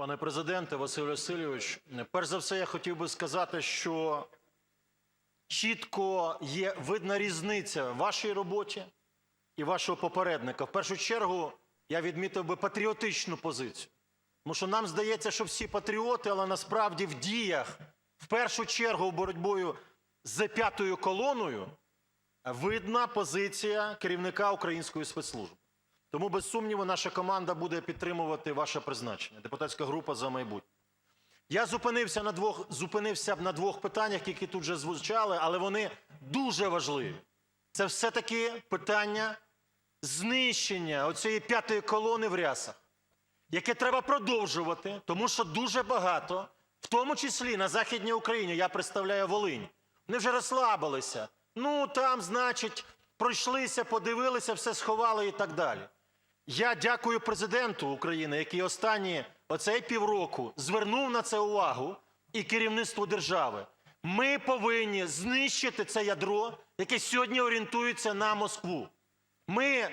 Пане президенте, Василь Васильович, перш за все, я хотів би сказати, що чітко є видна різниця в вашій роботі і вашого попередника. В першу чергу я відмітив би патріотичну позицію. Тому що нам здається, що всі патріоти, але насправді в діях, в першу чергу, боротьбою з п'ятою колоною, видна позиція керівника української спецслужби. Тому, без сумніву, наша команда буде підтримувати ваше призначення. Депутатська група за майбутнє. Я зупинився на двох, зупинився на двох питаннях, які тут вже звучали, але вони дуже важливі. Це все-таки питання знищення оцієї п'ятої колони в рясах, яке треба продовжувати, тому що дуже багато, в тому числі на Західній Україні, я представляю Волинь, вони вже розслабилися. Ну, там, значить, пройшлися, подивилися, все сховали і так далі. Я дякую президенту України, який останні оцей півроку звернув на це увагу і керівництву держави. Ми повинні знищити це ядро, яке сьогодні орієнтується на Москву. Ми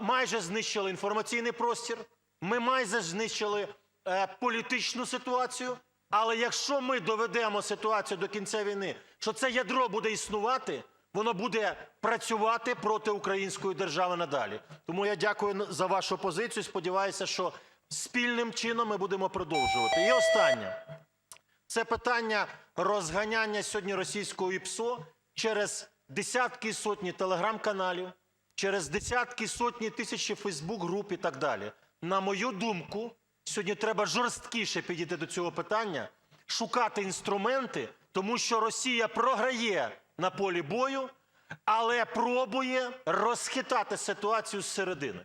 майже знищили інформаційний простір, ми майже знищили е, політичну ситуацію. Але якщо ми доведемо ситуацію до кінця війни, що це ядро буде існувати, воно буде працювати проти української держави надалі. Тому я дякую за вашу позицію. Сподіваюся, що спільним чином ми будемо продовжувати. І останнє. Це питання розганяння сьогодні російського ІПСО через десятки і сотні телеграм-каналів, через десятки, сотні тисячі Фейсбук-груп і так далі. На мою думку, сьогодні треба жорсткіше підійти до цього питання, шукати інструменти, тому що Росія програє на полі бою, але пробує розхитати ситуацію зсередини.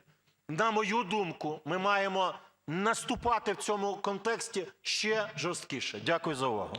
На мою думку, ми маємо наступати в цьому контексті ще жорсткіше. Дякую за увагу.